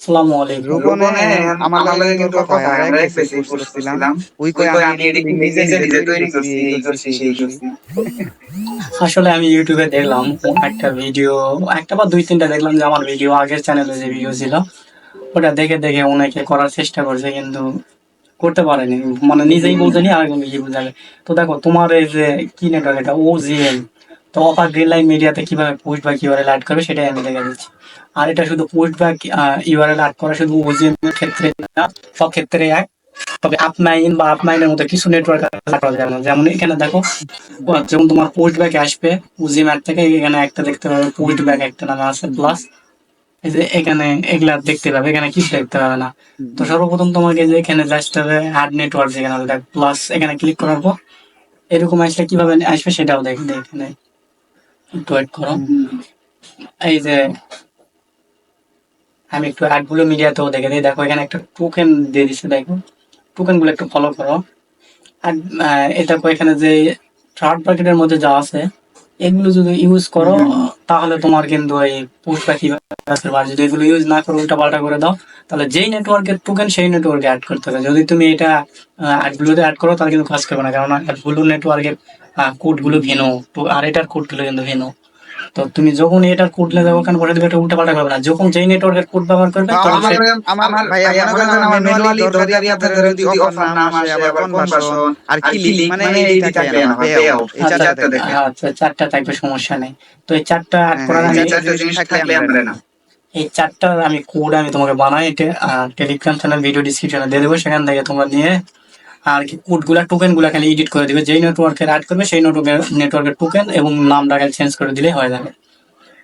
আসসালামু আলাইকুম। রূপনে আমার লাগে কিন্তু কথা আমরা এক পেজে করছিলাম ওই কই আমি এডিট নিজে নিজে তৈরি করছি এই করছি সেই করছি আসলে আমি ইউটিউবে দেখলাম একটা ভিডিও একটা বা দুই তিনটা দেখলাম যে আমার ভিডিও আগের চ্যানেলে যে ভিডিও ছিল ওটা দেখে দেখে অনেকে করার চেষ্টা করছে কিন্তু করতে পারেনি। মানে নিজেই বলছেনি আর কোনো ইয়ে বোঝাবে তো দেখো তোমার এই যে কি নেটওয়ার্ক এটা? ও জিএল তো অফার গ্রিন লাইন মিডিয়াতে কীভাবে পোস্ট বা কীভাবে লাইট করবে সেটাই আমি দেখে দিচ্ছি। আর এটা শুধু পোস্ট বা ইউআরএল অ্যাড করা শুধু ওজিএম এর ক্ষেত্রে না সব ক্ষেত্রে এক। তবে আপ নাইন বা আপ নাইনের মতো কিছু নেটওয়ার্ক করা যাবে না। যেমন এখানে দেখো যেমন তোমার পোস্ট ব্যাক আসবে উজি ম্যাট থেকে এখানে একটা দেখতে পাবে পোস্ট ব্যাক একটা নামে আছে প্লাস এই যে এখানে এগুলা দেখতে পাবে এখানে কিছু দেখতে পাবে না। তো সর্বপ্রথম তোমাকে যে এখানে জাস্ট হবে অ্যাড নেটওয়ার্ক যেখানে হবে দেখ প্লাস এখানে ক্লিক করার পর এরকম আসলে কীভাবে আসবে সেটাও দেখ দেখ এখানে একটু ওয়েট করো। এই যে আমি একটু অ্যাডগুলো মিডিয়াতেও দেখে দিই। দেখো এখানে একটা টোকেন দিয়ে দিচ্ছে দেখো। টোকেনগুলো একটু ফলো করো। আর এটা এখানে যে থার্ড ব্র্যাকেটের মধ্যে যা আছে এগুলো যদি ইউজ করো তাহলে তোমার কিন্তু এই পোস্ট পাখি আর যদি এগুলো ইউজ না করো উল্টা পাল্টা করে দাও তাহলে যেই নেটওয়ার্কের টোকেন সেই নেটওয়ার্কে অ্যাড করতে হবে। যদি তুমি এটা অ্যাডগুলোতে অ্যাড করো তাহলে কিন্তু কাজ করবে না। কারণ অ্যাডগুলো নেটওয়ার্কের কোডগুলো ভিনো আর এটার কোডগুলো কিন্তু ভিনো তো তুমি যখন এটার কোড লেগে ওখানে বলে দেবে এটা উল্টা পাল্টা করবে না। যখন যেই নেটওয়ার্কের কোড ব্যবহার করবে তখন আমার আমার ভাই মনে করেন আমার ম্যানুয়ালি দরকারি আপনাদের যদি অফার আসে আবার কনভার্সন আর ক্লিক মানে এই থাকে না এই আচ্ছা, চারটা দেখে। আচ্ছা চারটা থাকবে সমস্যা নেই। তো এই চারটা অ্যাড করার এই আমি চারটা জিনিস থাকলে আমরা না। এই চারটা আমি কোড আমি তোমাকে বানাই এটা টেলিগ্রাম চ্যানেল ভিডিও ডিসক্রিপশনে দিয়ে দেবো সেখান থেকে তোমরা নিয়ে আর কি কোডগুলা টোকেনগুলা খালি এডিট করে দিবে। যেই নেটওয়ার্কের অ্যাড করবে সেই নেটওয়ার্কের নেটওয়ার্কের টোকেন এবং নামটা খালি চেঞ্জ করে দিলে হয়ে যাবে।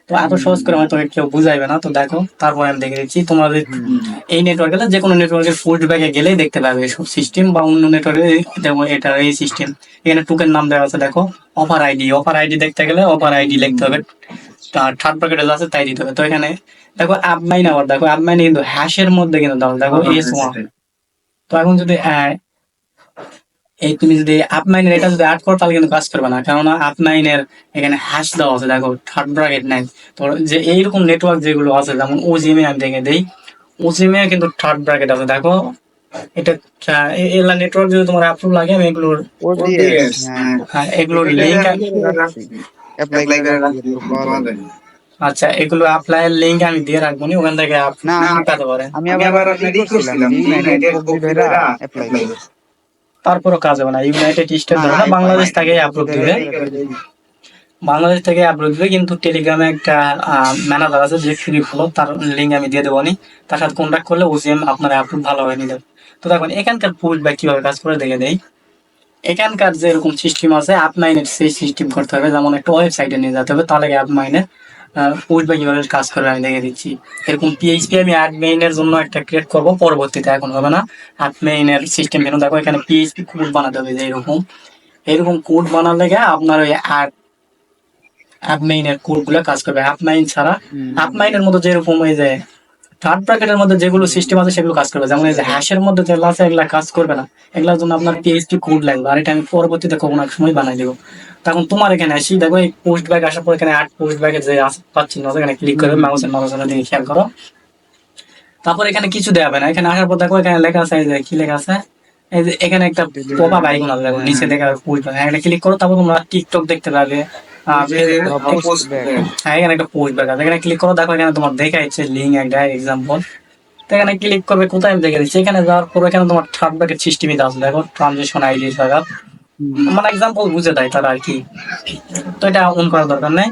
তো এত সহজ করে হয়তো কেউ বুঝাইবে না। তো দেখো তারপরে আমি দেখে দিচ্ছি। তোমরা এই নেটওয়ার্কে যে কোনো নেটওয়ার্কের পোস্ট ব্যাগে গেলেই দেখতে পাবে এসব সিস্টেম বা অন্য নেটওয়ার্কে দেখো এটা এই সিস্টেম এখানে টোকেন নাম দেওয়া আছে দেখো অফার আইডি অফার আইডি দেখতে গেলে অফার আইডি লিখতে হবে। থার্ড প্যাকেটে যা আছে তাই দিতে হবে। তো এখানে দেখো অ্যাপ মাইন আবার দেখো অ্যাপ মাইন কিন্তু হ্যাশের মধ্যে কিন্তু দাও। দেখো এস ওয়ান তো এখন যদি আহ, এই তুমি যদি আপ নাইনের এটা যদি অ্যাড করো তাহলে কিন্তু কাজ করবে না। কেননা আপ নাইনের এখানে হ্যাশ দেওয়া আছে দেখো থার্ড ব্র্যাকেট নাই তো যে এইরকম নেটওয়ার্ক যেগুলো আছে যেমন ওজিএমএ আমি দেখে দেই। ওজিএমএ কিন্তু থার্ড ব্র্যাকেট আছে দেখো। এটা আহ, এ- এগুলা নেটওয়ার্ক যদি তোমার অ্যাপ্রুভ লাগে আমি এগুলোর হ্যাঁ। হ্যাঁ, এগুলোর লিঙ্ক অ্যাপ্লাই আচ্ছা এগুলো অ্যাপ্লাইয়ের লিঙ্ক আমি দিয়ে রাখব নি ওখান থেকে আপ- না, আমি- পারেন আমি আবার আপনি অ্যাপ্লাই তারপরও কাজ হবে না। ইউনাইটেড স্টেট ধরে না বাংলাদেশ থেকে অ্যাপ্রুভ দিবে। বাংলাদেশ থেকে আপলোড দিবে কিন্তু টেলিগ্রামে একটা ম্যানেজার আছে যে ফ্রি ফলো তার লিঙ্ক আমি দিয়ে দেবো নি তার সাথে কন্ট্যাক্ট করলে ওজিএম আপনার অ্যাপ্রুভ ভালো হয়ে নিতে তো দেখুন এখানকার পোস্ট বা কীভাবে কাজ করে দেখে দেই। এখানকার যে এরকম সিস্টেম আছে অ্যাপ মাইনের সেই সিস্টেম করতে হবে। যেমন একটা ওয়েবসাইটে নিয়ে যেতে হবে তাহলে অ্যাপ মাইনের পোস্ট বা কীভাবে কাজ করবে আমি দেখে দিচ্ছি। এরকম পিএইচপি আমি আট মেইনের জন্য একটা ক্রিয়েট করব পরবর্তীতে এখন হবে না। অ্যাপ মেইনের সিস্টেম কেন দেখো এখানে পিএইচপি কোড বানাতে হবে যে এরকম এরকম কোড বানালে গিয়ে আপনার ওই অ্যাড অ্যাপ মেইনের কোডগুলো কাজ করবে। অ্যাপ মাইন ছাড়া অ্যাপ মাইনের মতো যেরকম হয়ে যে থার্ড ব্র্যাকেটের মধ্যে যেগুলো সিস্টেম আছে সেগুলো কাজ করবে। যেমন এই যে হ্যাশের মধ্যে যেগুলো আছে এগুলা কাজ করবে না এগুলোর জন্য আপনার পিএইচপি কোড লাগবে। আর এটা আমি পরবর্তীতে কোনো এক সময় বানাই দেবো। তখন তোমার এখানে আসি, দেখো এই পোস্ট ব্যাগ আসার পর এখানে অ্যাড পোস্ট ব্যাগের যে আস- পাচ্ছি না এখানে ক্লিক করবে মাউসের মাউসের দিকে খেয়াল করো। তারপর এখানে কিছু দেওয়া হবে না। এখানে আসার পর দেখো এখানে লেখা আছে কি লেখা আছে? এই যে এখানে একটা পপা আছে, দেখো, নিচে দেখা পোস্ট ব্যাগ এখানে ক্লিক করো, তারপর তোমরা টিকটক দেখতে পাবে হ্যাঁ এখানে একটা পোস্ট ব্যাগ আছে। এখানে ক্লিক করো দেখো এখানে তোমার লিঙ্ক একটা এক্সাম্পল এখানে ক্লিক করবে কোথায় আমি দেখে দিচ্ছি? এখানে যাওয়ার পর এখানে তোমার থার্ড সিস্টেমই আছে। দেখো ট্রানজেকশন আইডি থাকা মানে এক্সাম্পল বুঝে দেয় তারা আর কি। তো এটা অন করার দরকার নেই।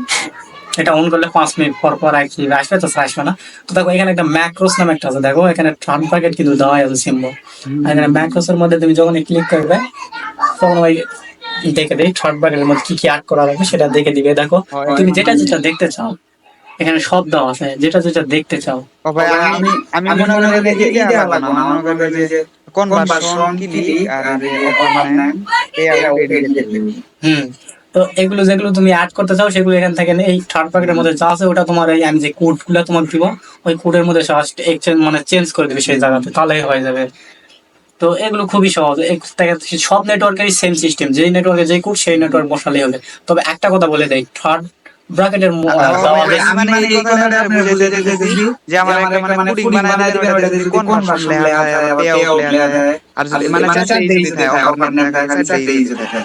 এটা অন করলে পাঁচ মিনিট পর পর আর কি আসবে তো আসবে না। তো দেখো এখানে একটা ম্যাক্রোস নামে একটা আছে। দেখো এখানে প্যাকেট কিন্তু দেওয়া আছে সিম্বল এখানে ম্যাক্রোস এর মধ্যে তুমি যখন ক্লিক করবে তখন ওই দেখে দেই থার্ড প্যাকেটের মধ্যে কি কি অ্যাড করা লাগবে সেটা দেখে দিবে। দেখো তুমি যেটা যেটা দেখতে চাও এখানে সব দেওয়া আছে যেটা যেটা দেখতে চাও। ভাই আমি আমি মনে করি যে এই দেওয়া লাগবে না। মনে করি যে কনভার্সন ক্লিক আর নাম হুম তো এগুলো যেগুলো তুমি অ্যাড করতে চাও সেগুলো এখান থেকে এই থার্ড প্যাকেটের মধ্যে যা আছে ওটা তোমার এই আমি যে কোডগুলো তোমাকে দিব ওই কোডের মধ্যে এক্সচেঞ্জ মানে চেঞ্জ করে দিবে সেই জায়গাতে তাহলেই হয়ে যাবে। তো এগুলো খুবই সহজ। সব নেটওয়ার্কেরই সেম সিস্টেম যেই নেটওয়ার্কে যেই কোড সেই নেটওয়ার্ক বসালেই হবে। তবে একটা কথা বলে দেয় থার্ড ব্র্যাকেটের যে আমার একটা মানে পুডিং বানায় ওটা যদি কোন থাকে আর মানে থাকে অফার লেখা থাকে চারটে ইজি থাকে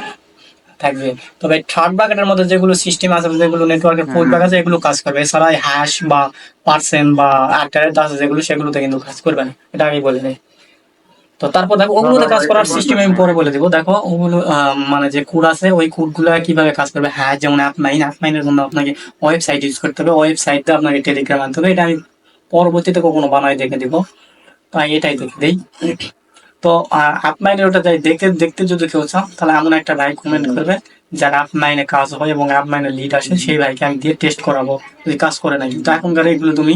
থাকবে। তবে থার্ড ব্র্যাকেটের মধ্যে যেগুলো সিস্টেম আছে যেগুলো নেটওয়ার্কের পোস্ট ব্র্যাকেট আছে এগুলো কাজ করবে। এছাড়া হ্যাশ বা পার্সেন্ট বা আক্টারের আছে যেগুলো সেগুলোতে কিন্তু কাজ করবে না। এটা আমি বলে দিই তো তারপর দেখো ওগুলোতে কাজ করার সিস্টেম আমি পরে বলে দিব। দেখো ওগুলো মানে যে কোড আছে ওই কোডগুলো কীভাবে কাজ করবে? হ্যাঁ যেমন অ্যাপ নাইন অ্যাপ নাইনের জন্য আপনাকে ওয়েবসাইট ইউজ করতে হবে। ওয়েবসাইটটা আপনাকে টেলিগ্রাম আনতে হবে। এটা আমি পরবর্তীতে কখনো বানাই দেখে দিব। তাই এটাই দেখে দিই। তো অ্যাপ নাইনের ওটা যাই দেখতে দেখতে যদি কেউ চান তাহলে এমন একটা ভাই কমেন্ট করবে যার অ্যাপ নাইনে কাজ হয় এবং অ্যাপ নাইনে লিড আসে সেই ভাইকে আমি দিয়ে টেস্ট করাবো। যদি কাজ করে না কিন্তু এখনকার এগুলো তুমি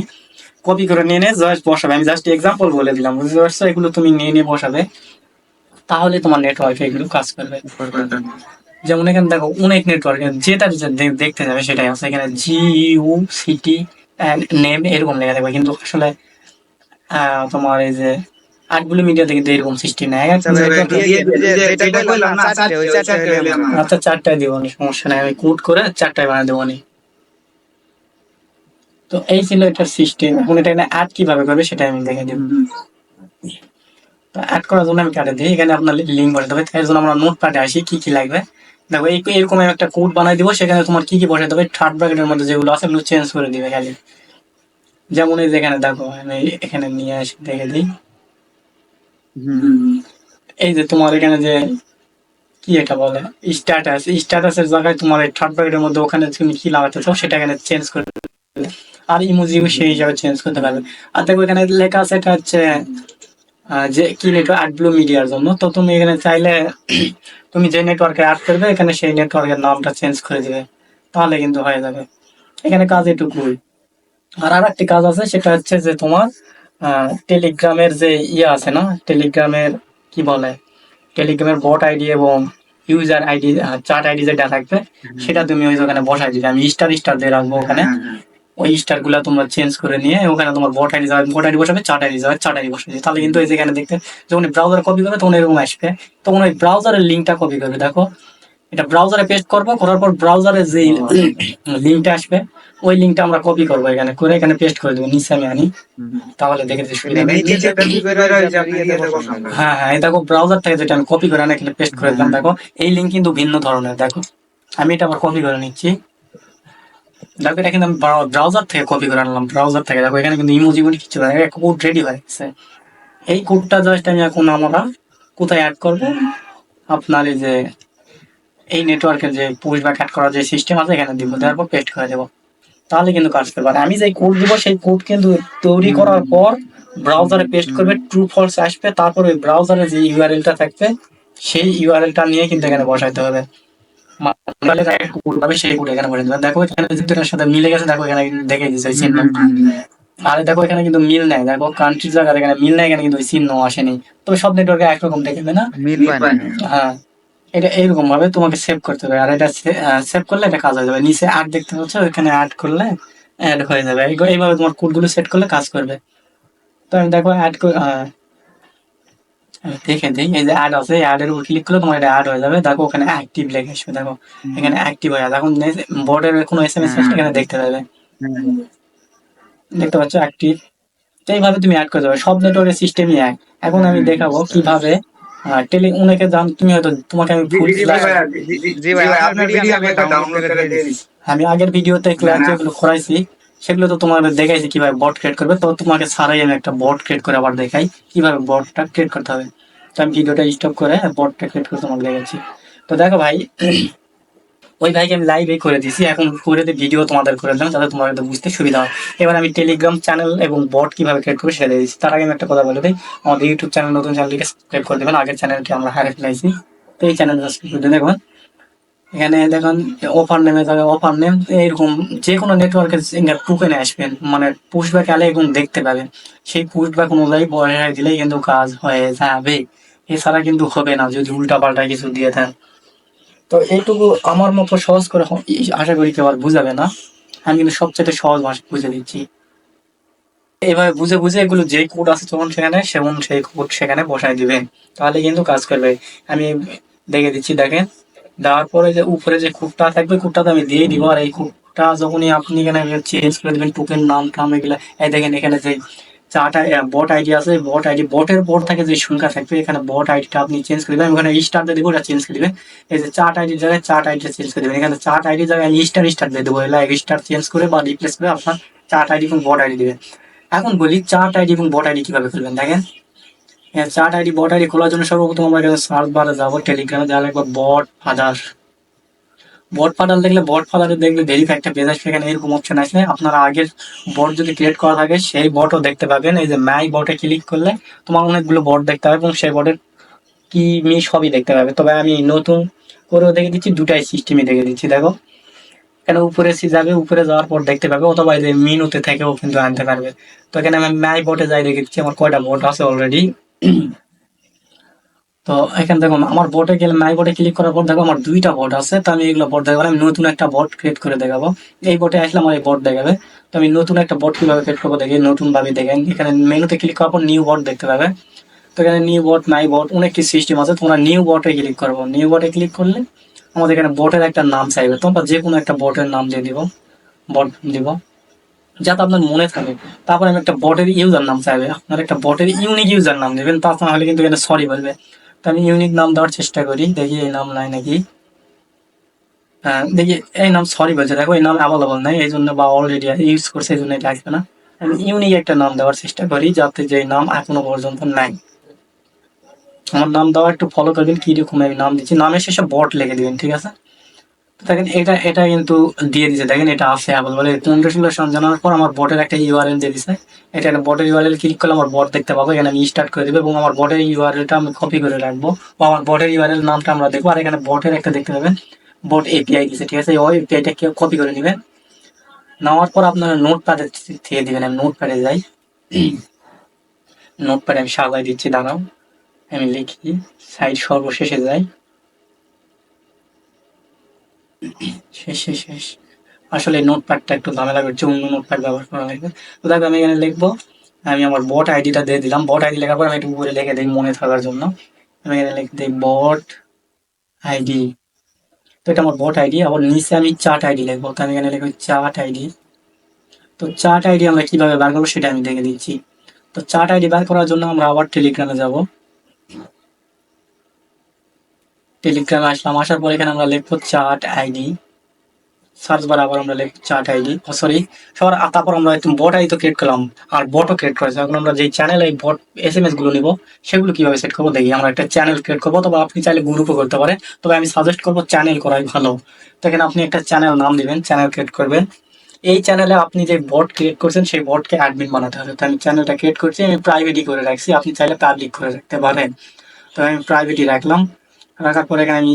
কপি করে নিয়ে নিয়ে জাস্ট বসাবে। আমি জাস্ট এক্সাম্পল বলে দিলাম বুঝতে পারছ? এগুলো তুমি নিয়ে নিয়ে বসাবে। তাহলে তোমার নেটওয়ার্কে এগুলো কাজ করবে। যেমন এখানে দেখো অনেক নেটওয়ার্ক যেটা দেখতে যাবে সেটাই আছে। এখানে জি ইউ সিটি নেম এরকম লেখা থাকবে। কিন্তু আসলে আহ, তোমার এই যে আটগুলো মিডিয়াতে কিন্তু এরকম সিস্টেম নেই। আচ্ছা, আচ্ছা চারটায় দিব সমস্যা নাই। আমি কোড করে চারটায় বানিয়ে দেবো। তো এই ছিল এটার সিস্টেম এখন এটা অ্যাড কীভাবে করবে সেটা আমি দেখে দিব তো করার জন্য আমি কাটে দিই। এখানে আপনার লিঙ্ক বসাতে হবে এর জন্য আমরা নোট প্যাডে আসি কি কি লাগবে। দেখো এই এরকম আমি একটা কোড বানাই দিব সেখানে তোমার কি কি বসাতে হবে থার্ড ব্র্যাকেটের মধ্যে যেগুলো আছে এগুলো চেঞ্জ করে দিবে খালি। যেমন এই যেখানে দেখো আমি এখানে নিয়ে আসি দেখে দিই। এই যে তোমার এখানে যে কি এটা বলে? স্ট্যাটাস স্ট্যাটাসের জায়গায় তোমার এই থার্ড ব্র্যাকেটের মধ্যে ওখানে তুমি কি লাগাতে চাও সেটা এখানে চেঞ্জ করে দিবে। আর ইমোজিও সেই হিসাবে চেঞ্জ করতে পারবে। আর দেখো এখানে লেখা আছে এটা হচ্ছে যে কি নেটওয়ার্ক অ্যাড ব্লু মিডিয়ার জন্য। তো তুমি এখানে চাইলে তুমি যে নেটওয়ার্কে অ্যাড করবে এখানে সেই নেটওয়ার্কের নামটা চেঞ্জ করে দিবে। তাহলে কিন্তু হয়ে যাবে। এখানে কাজ এটুকুই আর আর একটি কাজ আছে সেটা হচ্ছে যে তোমার টেলিগ্রামের যে ইয়ে আছে না টেলিগ্রামের কি বলে টেলিগ্রামের বট আইডি এবং ইউজার আইডি চার্ট আইডি যেটা থাকবে সেটা তুমি ওই ওখানে বসাই দিবে। আমি স্টার স্টার দিয়ে রাখব ওখানে। ওই স্টারগুলা তোমরা চেঞ্জ করে নিয়ে ওখানে তোমার বট আইডি যাবে বট আইডি বসাবে চার্ট আইডি যাবে চার্ট আইডি বসাবে। তাহলে কিন্তু এই যেখানে দেখতে যখন ব্রাউজার কপি করবে তখন এরকম আসবে। তখন ওই ব্রাউজারের লিঙ্কটা কপি করবে। দেখো এটা ব্রাউজারে পেস্ট করব করার পর ব্রাউজারে যে লিঙ্কটা আসবে ওই লিঙ্কটা আমরা কপি করব এখানে করে এখানে পেস্ট করে দেবো নিচে আমি আনি। তাহলে দেখে সুবিধা ওই যে হ্যাঁ হ্যাঁ দেখো ব্রাউজার থেকে যেটা আমি কপি করে আনি এখানে পেস্ট করে দিলাম দেখো এই লিঙ্ক কিন্তু ভিন্ন ধরনের দেখো। আমি এটা আবার কপি করে নিচ্ছি। দেখো, এটা কিন্তু আমি ব্রাউজার থেকে কপি করে আনলাম ব্রাউজার থেকে। দেখো, এখানে কিন্তু ইমোজি গুলি কিছু কোড রেডি হয়ে গেছে। এই কোডটা জাস্ট আমি এখন আমরা কোথায় অ্যাড আপনার এই যে, এই নেটওয়ার্কের যে পুশ অ্যাড করার যে সিস্টেম আছে, এখানে দিব। দেওয়ার পর পেস্ট করে দেবো। তাহলে কিন্তু কাজ করবে। আর আমি যে কোড দিব, সেই কোড কিন্তু তৈরি করার পর ব্রাউজারে পেস্ট করবে ট্রু ফলস আসবে। তারপর ওই ব্রাউজারে যে ইউআরএলটা থাকবে, সেই ইউআরএলটা নিয়ে কিন্তু এখানে বসাইতে হবে। সেই কোড এখানে বসাইতে হবে দেখো এখানে যদি সাথে মিলে গেছে দেখো এখানে দেখে দিচ্ছে ওই চিহ্ন। আরে দেখো এখানে কিন্তু মিল নাই। দেখো কান্ট্রি জায়গা এখানে মিল নাই এখানে কিন্তু ওই চিহ্ন আসেনি। তবে সব নেটওয়ার্কে একরকম দেখবে না? হ্যাঁ। এটা এইরকম ভাবে তোমাকে সেভ করতে হবে। আর এটা সেভ করলে এটা কাজ হয়ে যাবে। নিচে অ্যাড দেখতে পাচ্ছ ওখানে অ্যাড করলে অ্যাড হয়ে যাবে। এইভাবে তোমার কোডগুলো সেট করলে কাজ করবে। তো আমি দেখো অ্যাড দেখে দিই এই যে অ্যাড আছে অ্যাডের উপর ক্লিক করলে তোমার এটা অ্যাড হয়ে যাবে। দেখো ওখানে অ্যাক্টিভ লেগে আসবে দেখো। এখানে অ্যাক্টিভ হয়ে যাবে। এখন বোর্ডের কোনো এস এম এস এখানে দেখতে পাবে। দেখতে পাচ্ছ অ্যাক্টিভ এইভাবে তুমি অ্যাড করে দেবে সব নেটওয়ার্কের সিস্টেমই এক। এখন আমি দেখাবো কীভাবে টেলি অনেকে জান তুমি হয়তো তোমাকে আমি ভিডিও আমি ডাউনলোড করে দিয়ে দিচ্ছি। আমি আগের ভিডিওতে ক্লাস যেগুলো করাইছি সেগুলো তো তোমাদের দেখাইছি কীভাবে বট ক্রিয়েট করবে। তো তোমাকে সারাই আমি একটা বট ক্রিয়েট করে আবার দেখাই কীভাবে বটটা ক্রিয়েট করতে হবে। তো আমি ভিডিওটা স্টপ করে বটটা ক্রিয়েট করে তোমাকে দেখাচ্ছি। তো দেখো ভাই, ওই ভাইকে আমি লাইভে করে দিছি এখন করে দিয়ে ভিডিও তোমাদের করে দিলাম যাতে তোমাদের বুঝতে সুবিধা হয়। এবার আমি টেলিগ্রাম চ্যানেল এবং বট কীভাবে ক্রিয়েট করবে সেটা দিয়ে দিচ্ছি তার আগে আমি একটা কথা বলে দিই। আমাদের ইউটিউব চ্যানেল নতুন চ্যানেলটিকে সাবস্ক্রাইব করে দেবেন। আগের চ্যানেলটি আমরা হারিয়ে ফেলাইছি তো এই চ্যানেল সাবস্ক্রাইব করে দেখবেন এখানে দেখুন অফার নেমে যাবে অফার নেম এরকম যে কোনো নেটওয়ার্কের টোকেনে আসবেন। মানে পুশব্যাক আলে এরকম দেখতে পাবেন। সেই পুশব্যাক অনুযায়ী বসায় দিলেই কিন্তু কাজ হয়ে যাবে। এছাড়া কিন্তু হবে না, যদি উল্টা পাল্টা কিছু দিয়ে দেন। তো এইটুকু আমার মতো সহজ করে আশা করি কেউ আর বুঝাবে না। আমি কিন্তু সবচেয়ে সহজ ভাষা বুঝে দিচ্ছি এইভাবে বুঝে বুঝে এগুলো যে কোড আছে তখন সেখানে, সেমন সেই কোড সেখানে বসায় দিবেন। তাহলে কিন্তু কাজ করবে। আমি দেখে দিচ্ছি, দেখেন। দেওয়ার পরে যে উপরে যে কোডটা থাকবে কোডটা তো আমি দিয়ে দিব। আর এই কোড যখনই আপনি এখানে চেঞ্জ করে দেবেন টোকেন নাম, টাম এগুলা, এই দেখেন এখানে যে চারটা বট আইডি আছে। বট আইডি বটের পর থেকে যে সংখ্যা থাকবে, এখানে বট আইডিটা আপনি চেঞ্জ করে দেবেন। ওখানে স্টার দিয়ে দেবো, ওটা চেঞ্জ করে দেবেন। এই যে চার্ট আইডির জায়গায় চার্ট আইডিটা চেঞ্জ করে দেবেন। এখানে চার্ট আইডির জায়গায় স্টার স্টার দিয়ে দেবো। এলা স্টার চেঞ্জ করে বা রিপ্লেস করে আপনার চার্ট আইডি এবং বট আইডি দিবেন। এখন বলি চার্ট আইডি এবং বট আইডি কীভাবে খুলবেন? দেখেন। চার্ট আইডি বট আইডি খোলার জন্য সর্বপ্রথম আমরা এখানে সার্চ বারে যাব, টেলিগ্রামে দেওয়া লাগবে বট ফাদার। বট ফাদার দেখলে, বট ফাদারে দেখলে ভেরিফাই একটা পেজ আসবে এখানে এরকম অপশন আসলে আপনারা আগের বট যদি ক্রিয়েট করা থাকে, সেই বটও দেখতে পাবেন। এই যে মাই বটে ক্লিক করলে তোমার অনেকগুলো বট দেখতে পাবে এবং সেই বটের কি মি সবই দেখতে পাবে। তবে আমি নতুন করেও দেখে দিচ্ছি, দুটাই সিস্টেমই দেখে দিচ্ছি, দেখো। এখানে উপরে সি যাবে, উপরে যাওয়ার পর দেখতে পাবে, অথবা এই যে মিনুতে থেকেও কিন্তু আনতে পারবে। তো এখানে আমি মাই বটে যাই দেখে দিচ্ছি, আমার কয়টা বট আছে অলরেডি তো এখানে দেখো আমার বটে গেলে মাই বটে ক্লিক করার পর দেখো আমার দুইটা বোর্ড আছে, তো আমি এগুলো বট দেখাবো, আমি নতুন একটা বট ক্রিয়েট করে দেখাবো। এই বটে আসলে আমার এই বট দেখাবে। তো আমি নতুন একটা বট কীভাবে ক্রিয়েট করব দেখি, নতুন ভাবে দেখেন। এখানে মেনুতে ক্লিক করার পর নিউ বট দেখতে পাবে। তো এখানে নিউ বোর্ড মাই বোর্ড অনেক কিছু সিস্টেম আছে, তোমরা নিউ বটে ক্লিক করব। নিউ বটে ক্লিক করলে আমাদের এখানে বটের একটা নাম চাইবে। তোমরা যে কোনো একটা বটের নাম দিয়ে দিব বট দিব। যাতে আপনার মনে থাকে। তারপর আমি একটা বটের ইউজার নাম চাইবে। আপনার একটা বটের ইউনিক ইউজার নাম দেবেন। তা না হলে কিন্তু এখানে সরি বলবে। তো আমি ইউনিক নাম দেওয়ার চেষ্টা করি। দেখি এই নাম নাই নাকি? হ্যাঁ দেখি এই নাম সরি বলছে। দেখো, এই নাম অ্যাভেলেবল নাই। এই জন্য বা অলরেডি ইউজ করছে, এই জন্য এটা আসবে না। আমি ইউনিক একটা নাম দেওয়ার চেষ্টা করি, যাতে যে নাম এখনও পর্যন্ত নাই। আমার নাম দেওয়া একটু ফলো করবেন কি রকম আমি নাম দিচ্ছি। নামের শেষে বট লিখে দিবেন, ঠিক আছে? দেখেন, এটা এটা কিন্তু দিয়ে দিছে। দেখেন, এটা আছে অ্যাভেলেবল কনগ্রেচুলেশন জানার পর আমার বটের একটা ইউআরএল দিয়ে দিছে। এটা একটা বটের ইউআরএল ক্লিক করলে আমার বট দেখতে পাবো, এখানে আমি স্টার্ট করে দেবো এবং আমার বটের ইউআরএলটা আমি কপি করে রাখব। বা আমার বটের ইউআরএল নামটা আমরা দেখব, আর এখানে বটের একটা দেখতে পাবেন বট এপিআই দিছে, ঠিক আছে? ওই এপিআইটা কপি করে নেবেন নেওয়ার পর আপনারা নোট প্যাডে থেকে দিবেন, আমি নোট প্যাডে যাই। নোট প্যাডে আমি সাজাই দিচ্ছি, দাঁড়াও। আমি লিখি সাইড সর্বশেষে যাই। শেষ শেষ শেষ। আসলে নোটপ্যাডটা একটু ঝামেলা করছে, অন্য নোটপ্যাড ব্যবহার করা লাগবে। তো দেখো, আমি এখানে লিখব, আমি আমার বট আইডিটা দিয়ে দিলাম। বট আইডি লেখার পর আমি একটু উপরে লিখে দিই মনে থাকার জন্য। আমি এখানে লিখে দিই বট আইডি তো এটা আমার বট আইডি আবার নিচে আমি চার্ট আইডি লিখব। তো আমি এখানে লিখব চার্ট আইডি তো চার্ট আইডি আমরা কীভাবে বার করব সেটা আমি দেখে দিচ্ছি। তো চার্ট আইডি বার করার জন্য আমরা আবার টেলিগ্রামে যাব। টেলিগ্রামে আসলাম। আসার পর এখানে আমরা লিখব চার্ট আইডি সার্চ বার আবার আমরা লিখব চার্ট আইডি সরি সবার তারপর আমরা একটু বট আইডি তো ক্রিয়েট করলাম। আর বটও ক্রিয়েট করেছি। এখন আমরা যে চ্যানেলে এই বট এস এম এসগুলো নিবো, সেগুলো কীভাবে সেট করব দেখি। আমরা একটা চ্যানেল ক্রিয়েট করব তবে আপনি চাইলে গ্রুপও করতে পারেন। তবে আমি সাজেস্ট করব চ্যানেল করাই ভালো। তো এখানে আপনি একটা চ্যানেল নাম দিবেন চ্যানেল ক্রিয়েট করবেন। এই চ্যানেলে আপনি যে বট ক্রিয়েট করছেন, সেই বটকে অ্যাডমিন বানাতে হবে। তো আমি চ্যানেলটা ক্রিয়েট করছি, আমি প্রাইভেটই করে রাখছি। আপনি চাইলে পাবলিক করে রাখতে পারেন। তো আমি প্রাইভেটই রাখলাম। রাখার পরে এখানে আমি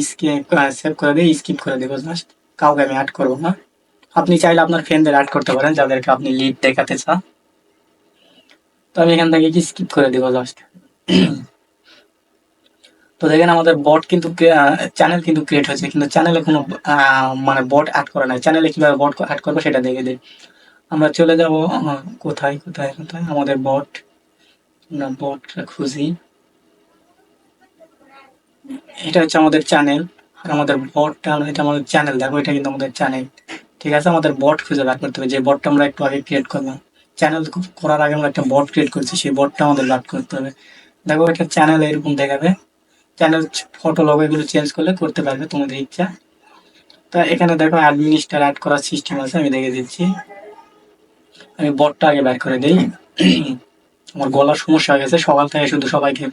সেভ করে দিই স্কিপ করে দেবো জাস্ট কাউকে আমি অ্যাড করব না। আপনি চাইলে আপনার ফ্রেন্ডদের অ্যাড করতে পারেন, যাদেরকে আপনি লিড দেখাতে চান। তো আমি এখান থেকে কি স্কিপ করে দেবো জাস্ট তো দেখেন আমাদের বট কিন্তু চ্যানেল কিন্তু ক্রিয়েট হয়েছে, কিন্তু চ্যানেলে কোনো মানে বট অ্যাড করে নাই। চ্যানেলে কীভাবে বট অ্যাড করব সেটা দেখে দিই। আমরা চলে যাব কোথায় কোথায় কোথায়? আমাদের বট আমরা খুঁজি। এটা হচ্ছে আমাদের চ্যানেল আর আমাদের বটটা এটা আমাদের চ্যানেল দেখো এটা কিন্তু আমাদের চ্যানেল ঠিক আছে? আমাদের বট খুঁজে বার করতে হবে, যে বটটা আমরা একটু আগে ক্রিয়েট করলাম। চ্যানেল করার আগে আমরা একটা বট ক্রিয়েট করছি, সেই বটটা আমাদের বার করতে হবে। দেখো এটা চ্যানেল এরকম দেখাবে। চ্যানেল ফটো লগো এগুলো চেঞ্জ করলে করতে পারবে, তোমাদের ইচ্ছা। তা এখানে দেখো অ্যাডমিনিস্টার অ্যাড করার সিস্টেম আছে, আমি দেখে দিচ্ছি। আমি বটটা আগে বের করে দিই। আমার গলার সমস্যা হয়ে গেছে, সকাল থেকে শুধু সবাইকে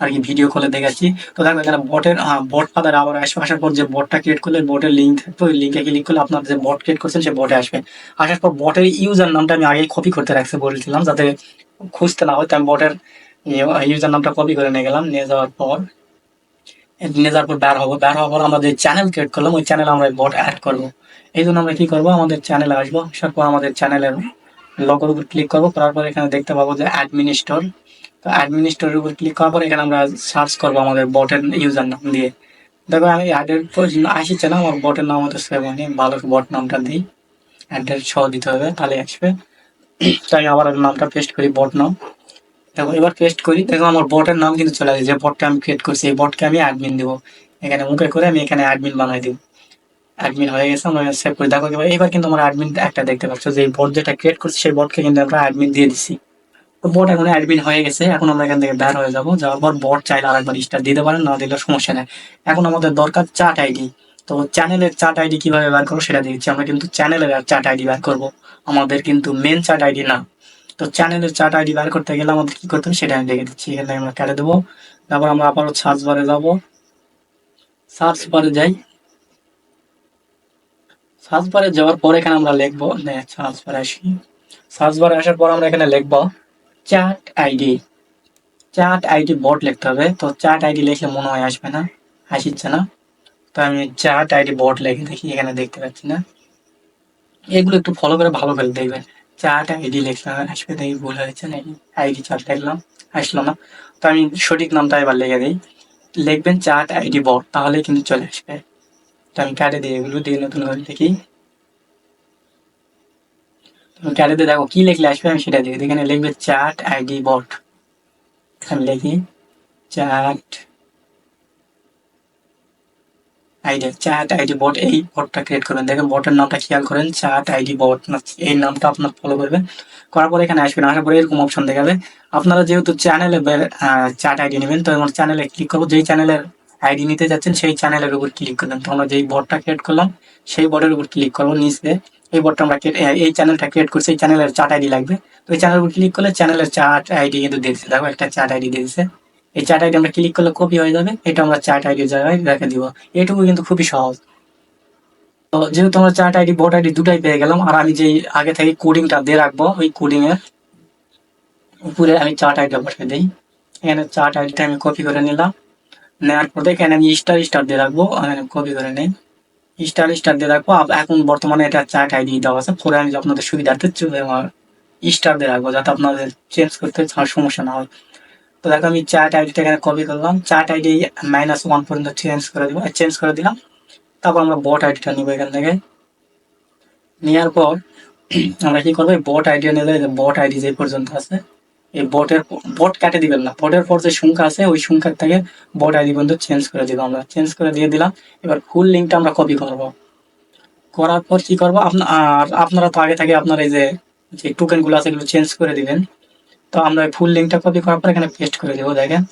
আর কি ভিডিও কলে দেখাচ্ছি। তো দেখো এখানে বটের বট পাতার আবার আসবে আসার পর যে বটটা ক্রিয়েট করলে বটের লিঙ্ক থাকবে ওই লিঙ্কে ক্লিক করলে আপনার যে বট ক্রিয়েট করছেন, সে বটে আসবে। আসার পর বটের ইউজার নামটা আমি আগেই কপি করতে রাখতে বলেছিলাম, যাতে খুঁজতে না হয়, তো আমি বটের ইউজার নামটা কপি করে নিয়ে গেলাম, নিয়ে যাওয়ার পর, নিয়ে যাওয়ার পর বের হব। বের হওয়ার পর আমরা যে চ্যানেল ক্রিয়েট করলাম, ওই চ্যানেলে আমরা বট অ্যাড করব। এই জন্য আমরা কি করব? আমাদের চ্যানেলে আসব, আসার পর আমাদের চ্যানেলের লগোর উপর ক্লিক করব, করার পর এখানে দেখতে পাবো যে অ্যাডমিনিস্টর তো অ্যাডমিনিস্টরের উপর ক্লিক করার পর এখানে আমরা সার্চ করব আমাদের বটের ইউজার নাম দিয়ে। দেখো আমি অ্যাডের আসছে না, আমার বটের নাম হতো সেভ হয়নি, ভালো বট নামটা দিই। অ্যাডের সহ দিতে হবে তাহলে আসবে। তো আমি আবার নামটা পেস্ট করি বট নাম। দেখো, এবার পেস্ট করি, দেখো আমার বটের নাম কিন্তু চলে আসে, যে বটটা আমি ক্রিয়েট করছি, এই বটকে আমি অ্যাডমিন দেবো। এখানে মুখে করে আমি এখানে অ্যাডমিন বানাই দিব। অ্যাডমিন হয়ে গেছে, আমরা সেভ করে দেখো। এবার কিন্তু আমরা অ্যাডমিন একটা দেখতে পাচ্ছ, যে বট যেটা ক্রিয়েট করছি, সেই বটকে কিন্তু আমরা অ্যাডমিন দিয়ে দিছি। তো বট এখন অ্যাডমিন হয়ে গেছে, এখন আমরা এখান থেকে বের হয়ে যাব। যাওয়ার পর বট চাইলে আরেকবার স্টার দিতে পারেন, না দিলে সমস্যা নেই। এখন আমাদের দরকার চার্ট আইডি তো চ্যানেলের চার্ট আইডি কীভাবে বের করব সেটা দেখছি আমরা কিন্তু চ্যানেলের চার্ট আইডি বের করব। আমাদের কিন্তু মেন চার্ট আইডি না। তো চ্যানেলের চার্ট আইডি বের করতে গেলে আমাদের কি করতে হবে সেটা আমি দেখে দিচ্ছি। এখানে আমরা কেটে দেবো। তারপর আমরা আবারও সার্চ বারে যাব। সার্চ বারে যাই। সার্চ বারে যাওয়ার পর এখানে আমরা লিখব সার্চ বারে আসি। সার্চ আসার পর আমরা এখানে লিখব, chat ID. Chat ID bot লিখতে হবে। তো চ্যাট আইডি লিখলে মনে হয় আসবে না, আসিচ্ছে না। তো আমি চ্যাট আইডি বট লিখে দেখি, এখানে দেখতে পাচ্ছি না। এগুলো একটু ফলো করে ভালো করে দেখবেন। চ্যাট আইডি লিখলাম আসবে দেখি ভুল হয়েছে নাকি? আইডি চ্যাট লিখলাম আসলো না। তো আমি সঠিক নামটা এবার লিখে দিই। লিখবেন চ্যাট আইডি বট তাহলে কিন্তু চলে আসবে। আমি কাটে দিই এগুলো দিয়ে নতুন করে দেখি। দিয়ে দেখো, কি লিখলে আসবে আমি সেটা দেখি এখানে লিখবে চ্যাট আইডি বট আমি লিখি chat ID chat ID bot এই বটটা ক্রিয়েট করবেন। দেখেন বটের নামটা খেয়াল করেন চ্যাট আইডি বট এই নামটা আপনার ফলো করবেন করার পরে এখানে আসবেন আসার পরে এরকম অপশন দেখাবে। আপনারা যেহেতু চ্যানেলে চ্যাট আইডি নেবেন, তো আমার চ্যানেলে ক্লিক করব। যেই চ্যানেলের আইডি নিতে যাচ্ছেন, সেই চ্যানেলের উপর ক্লিক করবেন তো আমরা যেই বটটা ক্রিয়েট করলাম, সেই বটের উপর ক্লিক করব নিচে এই বটটা আমরা এই চ্যানেলটা ক্রিয়েট করছি, এই চ্যানেলের চার্ট আইডি লাগবে। তো এই চ্যানেলের উপর ক্লিক করলে চ্যানেলের চার্ট আইডি কিন্তু দিয়েছে দেখো, একটা চার্ট আইডি দিয়েছে এই চার্ট আইডি আমরা ক্লিক করলে কপি হয়ে যাবে। এটা আমরা চার্ট আইডির জায়গায় রেখে দিব। এটুকু কিন্তু খুবই সহজ। তো যেহেতু আমরা চার্ট আইডি বোট আইডি দুটাই পেয়ে গেলাম, আর আমি যেই আগে থেকে কোডিংটা দিয়ে রাখব, ওই কোডিং এর উপরে আমি চার্ট আইডিটা বসে দিই। এখানে চার্ট আইডিটা আমি কপি করে নিলাম। নেওয়ার পর দেখেন আমি স্টার স্টার দিয়ে রাখব। কপি করে নেই। স্টার স্টার দিয়ে রাখব। এখন বর্তমানে এটা চার্ট আইডি দেওয়া আছে। পরে আমি আপনাদের সুবিধার্থে আমার স্টার দিয়ে রাখব, যাতে আপনাদের চেঞ্জ করতে সমস্যা না হয়। তো দেখো, আমি চার্ট আইডিটা এখানে কপি করলাম। চার্ট আইডি মাইনাস ওয়ান পর্যন্ত চেঞ্জ করে দিব চেঞ্জ করে দিলাম। তারপর আমরা বট আইডিটা নিব এখান থেকে। নেওয়ার পর আমরা কি করব? বট আইডিয়া নিলে বট আইডি যে পর্যন্ত আছে এই বটের বট কাটে দিবেন না। বটের পর যে সংখ্যা আছে, ওই সংখ্যার থেকে বট আইডি পর্যন্ত চেঞ্জ করে দিব আমরা। চেঞ্জ করে দিয়ে দিলাম। এবার ফুল লিঙ্কটা আমরা কপি করব। করার পর কি করব? আপনা- আর আপনারা তো আগে থেকে আপনার এই যে যে টোকেনগুলো আছে এগুলো চেঞ্জ করে দিবেন। তো আমরা ফুল লিঙ্কটা কপি করার পর এখানে পেস্ট করে দেবো, দেখেন।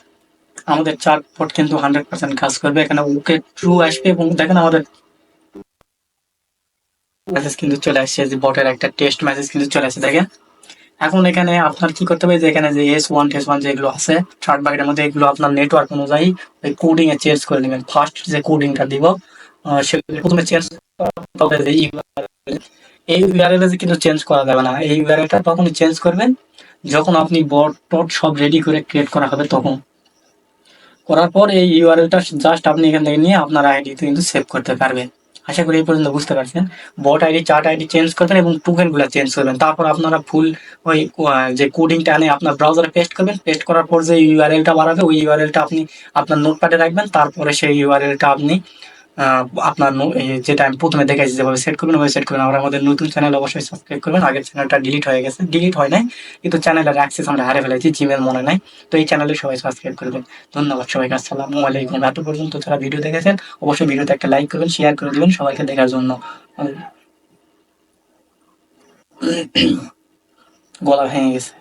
আমাদের চার্ট বট কিন্তু হান্ড্রেড পার্সেন্ট কাজ করবে। এখানে ওকে ট্রু আসবে এবং দেখেন আমাদের মেসেজ কিন্তু চলে আসছে, যে বটের একটা টেস্ট মেসেজ কিন্তু চলে আসছে, দেখেন। এখন এখানে আপনার কি করতে হবে যে এখানে যে এস ওয়ান টেস ওয়ান যেগুলো আছে চার্ট বাকেটের মধ্যে এগুলো আপনার নেটওয়ার্ক অনুযায়ী ওই কোডিং এ চেঞ্জ করে নেবেন। ফার্স্ট যে কোডিংটা দিব সেগুলো প্রথমে চেঞ্জ তবে যে এই ইউআরএল কিন্তু চেঞ্জ করা যাবে না। এই ইউআরএলটা তখনই চেঞ্জ করবেন যখন আপনি বট টট সব রেডি করে ক্রিয়েট করা হবে তখন। করার পর এই ইউআরএলটা জাস্ট আপনি এখান থেকে নিয়ে আপনার আইডিতে কিন্তু সেভ করতে পারবেন। আশা করি এই পর্যন্ত বুঝতে পারছেন। Bot ID chat ID change করবেন এবং টোকেনগুলো চেঞ্জ করবেন। তারপর আপনারা ফুল ওই যে কোডিংটা আনে আপনার ব্রাউজারে পেস্ট করবেন। পেস্ট করার পর যে ইউআরএলটা বাড়াবে ওই ইউআরএলটা আপনি আপনার নোটপ্যাডে রাখবেন। তারপরে সেই ইউআরএলটা আপনি আপনার যেটা আমি প্রথমে দেখাইছি, যেভাবে সেট করবেন ওই সেট করবেন। আর আমাদের নতুন চ্যানেল অবশ্যই সাবস্ক্রাইব করবেন। আগের চ্যানেলটা ডিলিট হয়ে গেছে। ডিলিট হয় নাই, কিন্তু চ্যানেলের অ্যাক্সেস আমরা হারে ফেলেছি জিমেল মনে নাই। তো এই চ্যানেলে সবাই সাবস্ক্রাইব করবেন। ধন্যবাদ সবাইকে, আসসালামু আলাইকুম। এত পর্যন্ত যারা ভিডিও দেখেছেন, অবশ্যই ভিডিওতে একটা লাইক করবেন শেয়ার করে দিবেন সবাইকে দেখার জন্য। গলা ভেঙে গেছে।